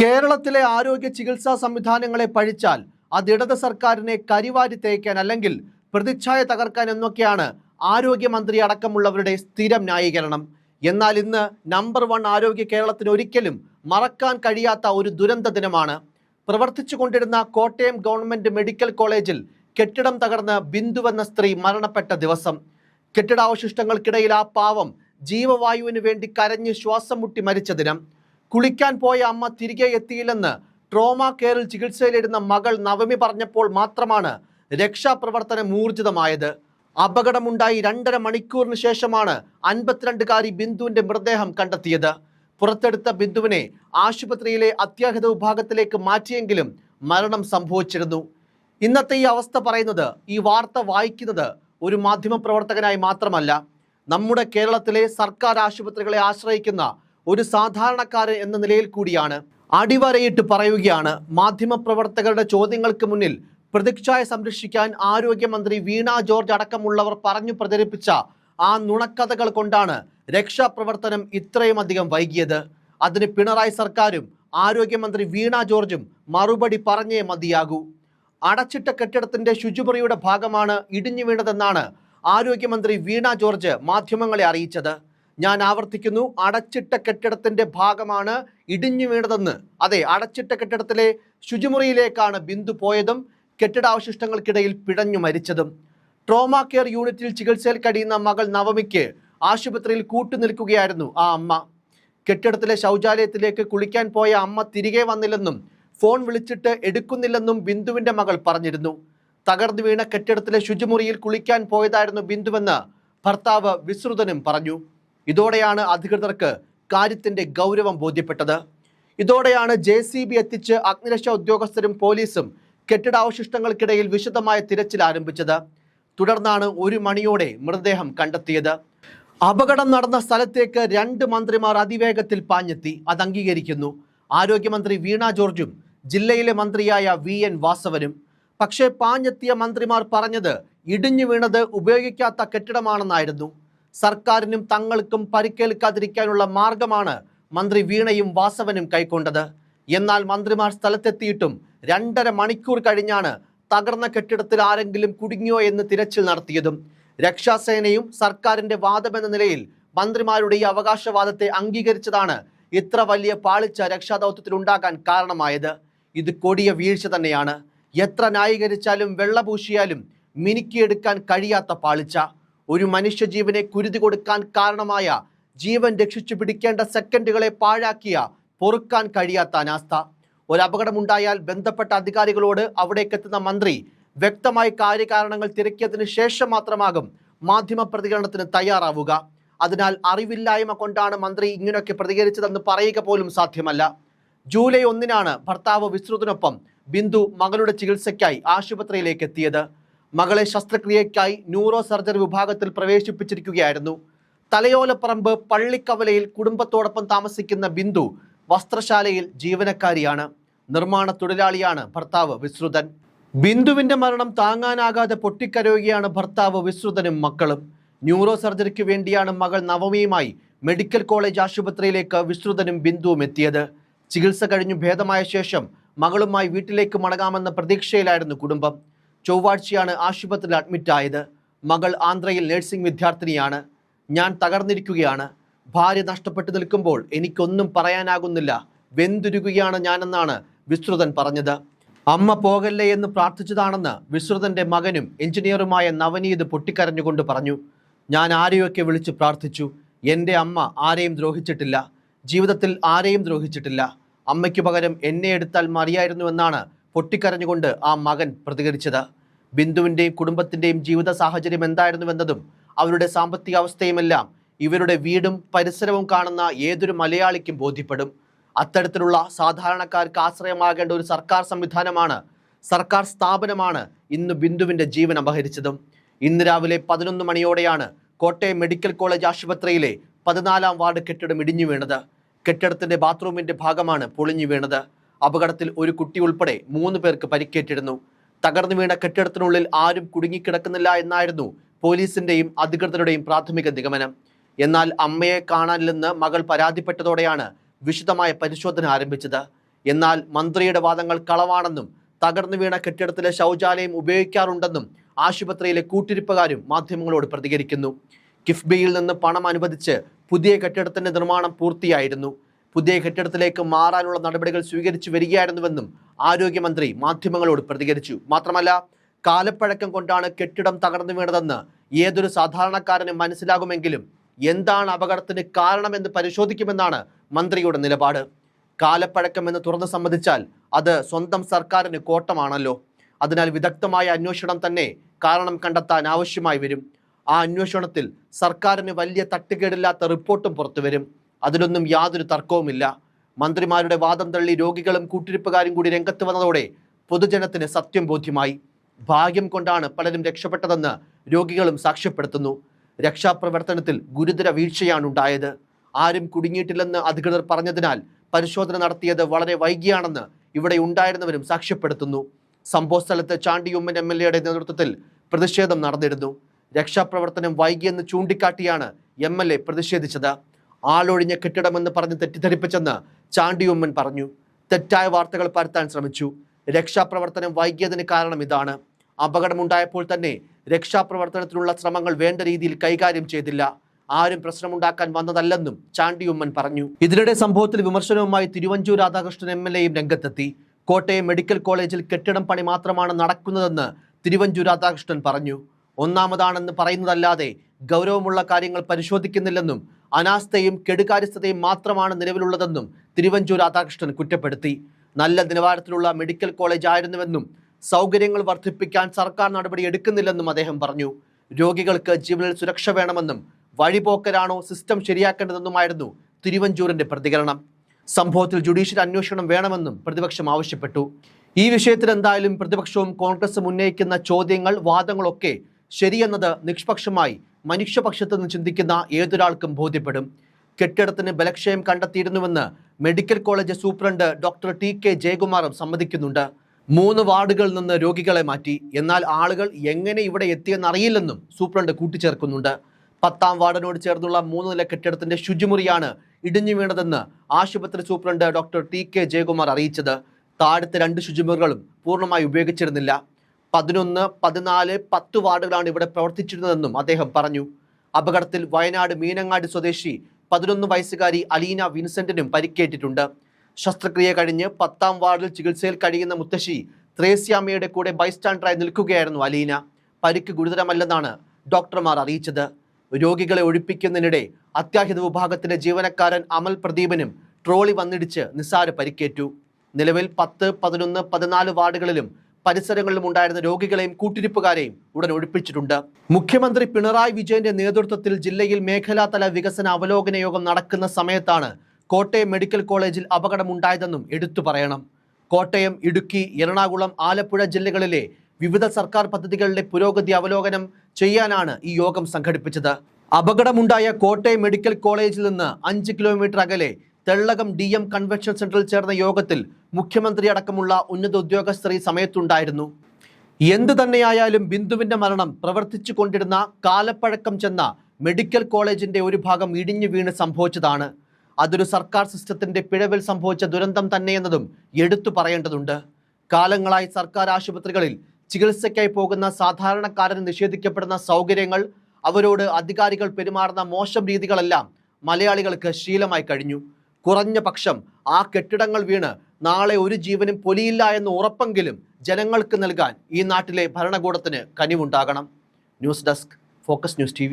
കേരളത്തിലെ ആരോഗ്യ ചികിത്സാ സംവിധാനങ്ങളെ പഴിച്ചാൽ അത് ഇടത് സർക്കാരിനെ കരിവാരി തേക്കാൻ അല്ലെങ്കിൽ പ്രതിച്ഛായ തകർക്കാൻ എന്നൊക്കെയാണ് ആരോഗ്യമന്ത്രി അടക്കമുള്ളവരുടെ സ്ഥിരം ന്യായീകരണം. എന്നാൽ ഇന്ന് നമ്പർ വൺ ആരോഗ്യ കേരളത്തിന് ഒരിക്കലും മറക്കാൻ കഴിയാത്ത ഒരു ദുരന്ത ദിനമാണ്. പ്രവർത്തിച്ചു കൊണ്ടിരുന്ന കോട്ടയം ഗവൺമെന്റ് മെഡിക്കൽ കോളേജിൽ കെട്ടിടം തകർന്ന് ബിന്ദു എന്ന സ്ത്രീ മരണപ്പെട്ട ദിവസം. കെട്ടിടാവശിഷ്ടങ്ങൾക്കിടയിൽ ആ പാവം ജീവവായുവിന് വേണ്ടി കരഞ്ഞ് ശ്വാസം മുട്ടി മരിച്ച ദിനം. കുളിക്കാൻ പോയ അമ്മ തിരികെ എത്തിയില്ലെന്ന് ട്രോമ കെയറിൽ ചികിത്സയിലിരുന്ന മകൾ നവമി പറഞ്ഞപ്പോൾ മാത്രമാണ് രക്ഷാപ്രവർത്തനം ഊർജിതമായത്. അപകടമുണ്ടായി രണ്ടര മണിക്കൂറിന് ശേഷമാണ് അൻപത്തിരണ്ടുകാരി ബിന്ദുവിന്റെ മൃതദേഹം കണ്ടെത്തിയത്. പുറത്തെടുത്ത ബിന്ദുവിനെ ആശുപത്രിയിലെ അത്യാഹിത വിഭാഗത്തിലേക്ക് മാറ്റിയെങ്കിലും മരണം സംഭവിച്ചിരുന്നു. ഇന്നത്തെ ഈ അവസ്ഥ പറയുന്നത് ഈ വാർത്ത വായിക്കുന്നത് ഒരു മാധ്യമപ്രവർത്തകനായി മാത്രമല്ല നമ്മുടെ കേരളത്തിലെ സർക്കാർ ആശുപത്രികളെ ആശ്രയിക്കുന്ന ഒരു സാധാരണക്കാരൻ എന്ന നിലയിൽ കൂടിയാണ് അടിവരയിട്ട് പറയുകയാണ് മാധ്യമപ്രവർത്തകരുടെ ചോദ്യങ്ങൾക്ക് മുന്നിൽ പ്രതിച്ഛായ സംരക്ഷിക്കാൻ ആരോഗ്യമന്ത്രി വീണ ജോർജ് അടക്കമുള്ളവർ പറഞ്ഞു പ്രചരിപ്പിച്ച ആ നുണക്കഥകൾ കൊണ്ടാണ് രക്ഷാപ്രവർത്തനം ഇത്രയും അധികം വൈകിയത്. അതിന് പിണറായി സർക്കാരും ആരോഗ്യമന്ത്രി വീണ ജോർജും മറുപടി പറഞ്ഞേ മതിയാകൂ. അടച്ചിട്ട കെട്ടിടത്തിന്റെ ശുചിമുറിയുടെ ഭാഗമാണ് ഇടിഞ്ഞു വീണതെന്നാണ് ആരോഗ്യമന്ത്രി വീണ ജോർജ് മാധ്യമങ്ങളെ അറിയിച്ചത്. ഞാൻ ആവർത്തിക്കുന്നു അടച്ചിട്ട കെട്ടിടത്തിന്റെ ഭാഗമാണ് ഇടിഞ്ഞു വീണതെന്ന്. അതെ അടച്ചിട്ട കെട്ടിടത്തിലെ ശുചിമുറിയിലേക്കാണ് ബിന്ദു പോയതും കെട്ടിടാവശിഷ്ടങ്ങൾക്കിടയിൽ പിടഞ്ഞു മരിച്ചതും. ട്രോമ കെയർ യൂണിറ്റിൽ ചികിത്സയിൽ കഴിയുന്ന മകൾ നവമിക്ക് ആശുപത്രിയിൽ കൂട്ടുനിൽക്കുകയായിരുന്നു ആ അമ്മ. കെട്ടിടത്തിലെ ശൗചാലയത്തിലേക്ക് കുളിക്കാൻ പോയ അമ്മ തിരികെ വന്നില്ലെന്നും ഫോൺ വിളിച്ചിട്ട് എടുക്കുന്നില്ലെന്നും ബിന്ദുവിന്റെ മകൾ പറഞ്ഞിരുന്നു. തകർന്നു വീണ കെട്ടിടത്തിലെ ശുചിമുറിയിൽ കുളിക്കാൻ പോയതായിരുന്നു ബിന്ദുവെന്ന് ഭർത്താവ് വിശ്രുതനും പറഞ്ഞു. ഇതോടെയാണ് അധികൃതർക്ക് കാര്യത്തിന്റെ ഗൗരവം ബോധ്യപ്പെട്ടത്. ഇതോടെയാണ് ജെ സി ബി എത്തിച്ച് അഗ്നിരക്ഷാ ഉദ്യോഗസ്ഥരും പോലീസും കെട്ടിടാവശിഷ്ടങ്ങൾക്കിടയിൽ വിശദമായ തിരച്ചിൽ ആരംഭിച്ചത്. തുടർന്നാണ് ഒരു മണിയോടെ മൃതദേഹം കണ്ടെത്തിയത്. അപകടം നടന്ന സ്ഥലത്തേക്ക് രണ്ട് മന്ത്രിമാർ അതിവേഗത്തിൽ പാഞ്ഞെത്തി. അത് അംഗീകരിക്കുന്നു. ആരോഗ്യമന്ത്രി വീണ ജോർജും ജില്ലയിലെ മന്ത്രിയായ വി എൻ വാസവനും. പക്ഷേ പാഞ്ഞെത്തിയ മന്ത്രിമാർ പറഞ്ഞത് ഇടിഞ്ഞു വീണത് ഉപയോഗിക്കാത്ത കെട്ടിടമാണെന്നായിരുന്നു. സർക്കാരിനും തങ്ങൾക്കും പരിക്കേൽക്കാതിരിക്കാനുള്ള മാർഗമാണ് മന്ത്രി വീണയും വാസവനും കൈക്കൊണ്ടത്. എന്നാൽ മന്ത്രിമാർ സ്ഥലത്തെത്തിയിട്ടും രണ്ടര മണിക്കൂർ കഴിഞ്ഞാണ് തകർന്ന കെട്ടിടത്തിൽ ആരെങ്കിലും കുടുങ്ങിയോ എന്ന് തിരച്ചിൽ നടത്തിയതും. രക്ഷാസേനയും സർക്കാരിന്റെ വാദമെന്ന നിലയിൽ മന്ത്രിമാരുടെ ഈ അവകാശവാദത്തെ അംഗീകരിച്ചതാണ് ഇത്ര വലിയ പാളിച്ച രക്ഷാദൗത്യത്തിൽ ഉണ്ടാകാൻ കാരണമായത്. ഇത് കൊടിയ വീഴ്ച തന്നെയാണ്. എത്ര ന്യായീകരിച്ചാലും വെള്ളപൂശിയാലും മിനുക്കിയെടുക്കാൻ കഴിയാത്ത പാളിച്ച. ഒരു മനുഷ്യജീവനെ കുരുതി കൊടുക്കാൻ കാരണമായ ജീവൻ രക്ഷിച്ചു പിടിക്കേണ്ട സെക്കൻഡുകളെ പാഴാക്കിയ പൊറുക്കാൻ കഴിയാത്ത അനാസ്ഥ. ഒരു അപകടമുണ്ടായാൽ ബന്ധപ്പെട്ട അധികാരികളോട് അവിടേക്ക് എത്തുന്ന മന്ത്രി വ്യക്തമായി കാര്യകാരണങ്ങൾ തിരക്കിയതിനു ശേഷം മാത്രമാകും മാധ്യമ പ്രതികരണത്തിന് തയ്യാറാവുക. അതിനാൽ അറിവില്ലായ്മ കൊണ്ടാണ് മന്ത്രി ഇങ്ങനെയൊക്കെ പ്രതികരിച്ചതെന്ന് പറയുക പോലും സാധ്യമല്ല. ജൂലൈ ഒന്നിനാണ് ഭർത്താവ് വിശ്രുതിനൊപ്പം ബിന്ദു മകളുടെ ചികിത്സയ്ക്കായി ആശുപത്രിയിലേക്ക് എത്തിയത്. മകളെ ശസ്ത്രക്രിയയ്ക്കായി ന്യൂറോ സർജറി വിഭാഗത്തിൽ പ്രവേശിപ്പിച്ചിരിക്കുകയായിരുന്നു. തലയോലപ്പറമ്പ് പള്ളിക്കവലയിൽ കുടുംബത്തോടൊപ്പം താമസിക്കുന്ന ബിന്ദു വസ്ത്രശാലയിൽ ജീവനക്കാരിയാണ്. നിർമ്മാണ തൊഴിലാളിയാണ് ഭർത്താവ് വിശ്രുതൻ ബിന്ദുവിന്റെ മരണം താങ്ങാനാകാതെ പൊട്ടിക്കരയുകയാണ് ഭർത്താവ് വിശ്രുതനും മക്കളും. ന്യൂറോ സർജറിക്ക് വേണ്ടിയാണ് മകൾ നവമിയുമായി മെഡിക്കൽ കോളേജ് ആശുപത്രിയിലേക്ക് വിശ്രുതനും ബിന്ദുവും എത്തിയത്. ചികിത്സ കഴിഞ്ഞു ഭേദമായ ശേഷം മകളുമായി വീട്ടിലേക്ക് മടങ്ങാമെന്ന പ്രതീക്ഷയിലായിരുന്നു കുടുംബം. ചൊവ്വാഴ്ചയാണ് ആശുപത്രിയിൽ അഡ്മിറ്റായത് മകൾ ആന്ധ്രയിൽ നഴ്സിംഗ് വിദ്യാർത്ഥിനിയാണ്. ഞാൻ തകർന്നിരിക്കുകയാണ്. ഭാര്യ നഷ്ടപ്പെട്ടു നിൽക്കുമ്പോൾ എനിക്കൊന്നും പറയാനാകുന്നില്ല. വെന്തുരുകുകയാണ് ഞാനെന്നാണ് വിശ്രുതൻ പറഞ്ഞത്. അമ്മ പോകല്ലേ എന്ന് പ്രാർത്ഥിച്ചതാണെന്ന് വിശ്രുതന്റെ മകനും എഞ്ചിനീയറുമായ നവനീത് പൊട്ടിക്കരഞ്ഞുകൊണ്ട് പറഞ്ഞു. ഞാൻ ആരെയൊക്കെ വിളിച്ച് പ്രാർത്ഥിച്ചു? എന്റെ അമ്മ ആരെയും ദ്രോഹിച്ചിട്ടില്ല. ജീവിതത്തിൽ ആരെയും ദ്രോഹിച്ചിട്ടില്ല. അമ്മയ്ക്ക് പകരം എന്നെ എടുത്താൽ മറിയായിരുന്നു എന്നാണ് പൊട്ടിക്കരഞ്ഞുകൊണ്ട് ആ മകൻ പ്രതികരിച്ചത്. ബിന്ദുവിന്റെയും കുടുംബത്തിന്റെയും ജീവിത സാഹചര്യം എന്തായിരുന്നുവെന്നതും അവരുടെ സാമ്പത്തിക അവസ്ഥയുമെല്ലാം ഇവരുടെ വീടും പരിസരവും കാണുന്ന ഏതൊരു മലയാളിക്കും ബോധ്യപ്പെടും. അത്തരത്തിലുള്ള സാധാരണക്കാർക്ക് ആശ്രയമാകേണ്ട ഒരു സർക്കാർ സംവിധാനമാണ് സർക്കാർ സ്ഥാപനമാണ് ഇന്ന് ബിന്ദുവിന്റെ ജീവൻ അപഹരിച്ചതും. ഇന്ന് രാവിലെ പതിനൊന്ന് മണിയോടെയാണ് കോട്ടയം മെഡിക്കൽ കോളേജ് ആശുപത്രിയിലെ പതിനാലാം വാർഡ് കെട്ടിടം ഇടിഞ്ഞു വീണത്. കെട്ടിടത്തിന്റെ ബാത്റൂമിന്റെ ഭാഗമാണ് പൊളിഞ്ഞു വീണത്. അപകടത്തിൽ ഒരു കുട്ടി ഉൾപ്പെടെ മൂന്ന് പേർക്ക് പരിക്കേറ്റിരുന്നു. തകർന്നു വീണ കെട്ടിടത്തിനുള്ളിൽ ആരും കുടുങ്ങിക്കിടക്കുന്നില്ല എന്നായിരുന്നു പോലീസിന്റെയും അധികൃതരുടെയും പ്രാഥമിക നിഗമനം. എന്നാൽ അമ്മയെ കാണാനില്ലെന്ന് മകൾ പരാതിപ്പെട്ടതോടെയാണ് വിശദമായ പരിശോധന ആരംഭിച്ചത്. എന്നാൽ മന്ത്രിയുടെ വാദങ്ങൾ കളവാണെന്നും തകർന്നു വീണ കെട്ടിടത്തിലെ ശൗചാലയം ഉപയോഗിക്കാറുണ്ടെന്നും ആശുപത്രിയിലെ കൂട്ടിരിപ്പുകാരും മാധ്യമങ്ങളോട് പ്രതികരിക്കുന്നു. കിഫ്ബിയിൽ നിന്ന് പണം അനുവദിച്ച് പുതിയ കെട്ടിടത്തിന്റെ നിർമ്മാണം പൂർത്തിയായിരുന്നു. പുതിയ കെട്ടിടത്തിലേക്ക് മാറാനുള്ള നടപടികൾ സ്വീകരിച്ചു വരികയായിരുന്നുവെന്നും ആരോഗ്യമന്ത്രി മാധ്യമങ്ങളോട് പ്രതികരിച്ചു. മാത്രമല്ല കാലപ്പഴക്കം കൊണ്ടാണ് കെട്ടിടം തകർന്നു വീണതെന്ന് ഏതൊരു സാധാരണക്കാരനും മനസ്സിലാകുമെങ്കിലും എന്താണ് അപകടത്തിന് കാരണമെന്ന് പരിശോധിക്കുമെന്നാണ് മന്ത്രിയുടെ നിലപാട്. കാലപ്പഴക്കം എന്ന് തുറന്നു സമ്മതിച്ചാൽ അത് സ്വന്തം സർക്കാരിന് കോട്ടമാണല്ലോ. അതിനാൽ വിദഗ്ധമായ അന്വേഷണം തന്നെ കാരണം കണ്ടെത്താൻ ആവശ്യമായി വരും. ആ അന്വേഷണത്തിൽ സർക്കാരിന് വലിയ തട്ടുകേടില്ലാത്ത റിപ്പോർട്ടും പുറത്തുവരും. അതിലൊന്നും യാതൊരു തർക്കവുമില്ല. മന്ത്രിമാരുടെ വാദം തള്ളി രോഗികളും കൂട്ടിരിപ്പുകാരും കൂടി രംഗത്ത് വന്നതോടെ പൊതുജനത്തിന് സത്യം ബോധ്യമായി. ഭാഗ്യം കൊണ്ടാണ് പലരും രക്ഷപ്പെട്ടതെന്ന് രോഗികളും സാക്ഷ്യപ്പെടുത്തുന്നു. രക്ഷാപ്രവർത്തനത്തിൽ ഗുരുതര വീഴ്ചയാണ് ഉണ്ടായത് ആരും കുടുങ്ങിയിട്ടില്ലെന്ന് അധികൃതർ പറഞ്ഞതിനാൽ പരിശോധന നടത്തിയത് വളരെ വൈകിയാണെന്ന് ഇവിടെ ഉണ്ടായിരുന്നവരും സാക്ഷ്യപ്പെടുത്തുന്നു. സംഭവ സ്ഥലത്ത് ചാണ്ടിയുമ്മൻ എം എൽ എയുടെ നേതൃത്വത്തിൽ പ്രതിഷേധം നടന്നിരുന്നു. രക്ഷാപ്രവർത്തനം വൈകിയെന്ന് ചൂണ്ടിക്കാട്ടിയാണ് എം എൽ എ പ്രതിഷേധിച്ചത്. ആളൊഴിഞ്ഞ കെട്ടിടമെന്ന് പറഞ്ഞ് തെറ്റിദ്ധരിപ്പിച്ചെന്ന് ചാണ്ടിയുമ്മൻ പറഞ്ഞു. തെറ്റായ വാർത്തകൾ പരത്താൻ ശ്രമിച്ചു. രക്ഷാപ്രവർത്തനം വൈകിയതിന് കാരണം ഇതാണ്. അപകടമുണ്ടായപ്പോൾ തന്നെ രക്ഷാപ്രവർത്തനത്തിനുള്ള ശ്രമങ്ങൾ വേണ്ട രീതിയിൽ കൈകാര്യം ചെയ്തില്ല. ആരും പ്രശ്നമുണ്ടാക്കാൻ വന്നതല്ലെന്നും ചാണ്ടിയുമ്മൻ പറഞ്ഞു. ഇതിനിടെ സംഭവത്തിൽ വിമർശനവുമായി തിരുവഞ്ചൂർ രാധാകൃഷ്ണൻ എം എൽ രംഗത്തെത്തി. കോട്ടയം മെഡിക്കൽ കോളേജിൽ കെട്ടിടം പണി മാത്രമാണ് നടക്കുന്നതെന്ന് തിരുവഞ്ചൂർ രാധാകൃഷ്ണൻ പറഞ്ഞു. ഒന്നാമതാണെന്ന് പറയുന്നതല്ലാതെ ഗൗരവമുള്ള കാര്യങ്ങൾ പരിശോധിക്കുന്നില്ലെന്നും അനാസ്ഥയും കെടുകാര്യസ്ഥതയും മാത്രമാണ് നിലവിലുള്ളതെന്നും തിരുവഞ്ചൂർ രാധാകൃഷ്ണൻ കുറ്റപ്പെടുത്തി. നല്ല നിലവാരത്തിലുള്ള മെഡിക്കൽ കോളേജ് ആയിരുന്നുവെന്നും സൗകര്യങ്ങൾ വർദ്ധിപ്പിക്കാൻ സർക്കാർ നടപടി എടുക്കുന്നില്ലെന്നും അദ്ദേഹം പറഞ്ഞു. രോഗികൾക്ക് ജീവനിൽ സുരക്ഷ വേണമെന്നും വഴിപോക്കരാണോ സിസ്റ്റം ശരിയാക്കേണ്ടതെന്നുമായിരുന്നു തിരുവഞ്ചൂരിന്റെ പ്രതികരണം. സംഭവത്തിൽ ജുഡീഷ്യൽ അന്വേഷണം വേണമെന്നും പ്രതിപക്ഷം ആവശ്യപ്പെട്ടു. ഈ വിഷയത്തിൽ എന്തായാലും പ്രതിപക്ഷവും കോൺഗ്രസും ഉന്നയിക്കുന്ന ചോദ്യങ്ങൾ വാദങ്ങളൊക്കെ ശരിയെന്നത് നിഷ്പക്ഷമായി മനുഷ്യപക്ഷത്ത് നിന്ന് ചിന്തിക്കുന്ന ഏതൊരാൾക്കും ബോധ്യപ്പെടും. കെട്ടിടത്തിന് ബലക്ഷയം കണ്ടെത്തിയിരുന്നുവെന്ന് medical college superintendent doctor T K ജയകുമാറും സമ്മതിക്കുന്നുണ്ട്. മൂന്ന് വാർഡുകളിൽ നിന്ന് രോഗികളെ മാറ്റി. എന്നാൽ ആളുകൾ എങ്ങനെ ഇവിടെ എത്തിയെന്നറിയില്ലെന്നും സൂപ്രണ്ട് കൂട്ടിച്ചേർക്കുന്നുണ്ട്. പത്താം വാർഡിനോട് ചേർന്നുള്ള മൂന്ന് നില കെട്ടിടത്തിന്റെ ശുചിമുറിയാണ് ഇടിഞ്ഞു വീണതെന്ന് ആശുപത്രി superintendent doctor T K Jayakumar അറിയിച്ചത്. താഴത്തെ രണ്ട് ശുചിമുറികളും പൂർണമായി ഉപയോഗിച്ചിരുന്നില്ല. പതിനൊന്ന് പതിനാല് പത്ത് വാർഡുകളാണ് ഇവിടെ പ്രവർത്തിച്ചിരുന്നതെന്നും അദ്ദേഹം പറഞ്ഞു. അപകടത്തിൽ വയനാട് മീനങ്ങാടി സ്വദേശി പതിനൊന്ന് വയസ്സുകാരി അലീന വിൻസെന്റിനും പരിക്കേറ്റിട്ടുണ്ട്. ശസ്ത്രക്രിയ കഴിഞ്ഞ് പത്താം വാർഡിൽ ചികിത്സയിൽ കഴിയുന്ന മുത്തശ്ശി ത്രേസ്യാമ്മയുടെ കൂടെ ബൈസ്റ്റാൻഡറായി നിൽക്കുകയായിരുന്നു അലീന. പരിക്ക് ഗുരുതരമല്ലെന്നാണ് ഡോക്ടർമാർ അറിയിച്ചത്. രോഗികളെ ഒഴിപ്പിക്കുന്നതിനിടെ അത്യാഹിത വിഭാഗത്തിലെ ജീവനക്കാരൻ അമൽ പ്രദീപനും ട്രോളി വന്നിടിച്ച് നിസാര പരിക്കേറ്റു. നിലവിൽ പത്ത് പതിനൊന്ന് പതിനാല് വാർഡുകളിലും പരിസരങ്ങളിലും ഉണ്ടായിരുന്ന രോഗികളെയും കൂട്ടിരിപ്പുകാരെയും ഉടൻ ഒഴിപ്പിച്ചിട്ടുണ്ട്. മുഖ്യമന്ത്രി പിണറായി വിജയന്റെ നേതൃത്വത്തിൽ ജില്ലയിൽ മേഖലാതല വികസന അവലോകന യോഗം നടക്കുന്ന സമയത്താണ് കോട്ടയം മെഡിക്കൽ കോളേജിൽ അപകടമുണ്ടായതെന്നും എടുത്തു പറയണം. കോട്ടയം ഇടുക്കി എറണാകുളം ആലപ്പുഴ ജില്ലകളിലെ വിവിധ സർക്കാർ പദ്ധതികളുടെ പുരോഗതി അവലോകനം ചെയ്യാനാണ് ഈ യോഗം സംഘടിപ്പിച്ചത്. അപകടമുണ്ടായ കോട്ടയം മെഡിക്കൽ കോളേജിൽ നിന്ന് അഞ്ച് കിലോമീറ്റർ അകലെ തെള്ളകം ഡി എം കൺവെൻഷൻ സെന്ററിൽ ചേർന്ന യോഗത്തിൽ മുഖ്യമന്ത്രി അടക്കമുള്ള ഉന്നത ഉദ്യോഗസ്ഥർ ഈ സമയത്തുണ്ടായിരുന്നു. എന്തു തന്നെയായാലും ബിന്ദുവിന്റെ മരണം പ്രവർത്തിച്ചു കൊണ്ടിരുന്ന കാലപ്പഴക്കം ചെന്ന മെഡിക്കൽ കോളേജിന്റെ ഒരു ഭാഗം ഇടിഞ്ഞു വീണ് സംഭവിച്ചതാണ്. അതൊരു സർക്കാർ സിസ്റ്റത്തിന്റെ പിഴവിൽ സംഭവിച്ച ദുരന്തം തന്നെയെന്നതും എടുത്തു പറയേണ്ടതുണ്ട്. കാലങ്ങളായി സർക്കാർ ആശുപത്രികളിൽ ചികിത്സയ്ക്കായി പോകുന്ന സാധാരണക്കാരന് നിഷേധിക്കപ്പെടുന്ന സൗകര്യങ്ങൾ അവരോട് അധികാരികൾ പെരുമാറുന്ന മോശം രീതികളെല്ലാം മലയാളികൾക്ക് ശീലമായി കഴിഞ്ഞു. കുറഞ്ഞ പക്ഷം ആ കെട്ടിടങ്ങൾ വീണ് നാളെ ഒരു ജീവനും പൊലിയില്ല എന്ന് ഉറപ്പെങ്കിലും ജനങ്ങൾക്ക് നൽകാൻ ഈ നാട്ടിലെ ഭരണകൂടത്തിന് കനിവുണ്ടാകണം. News desk focus news T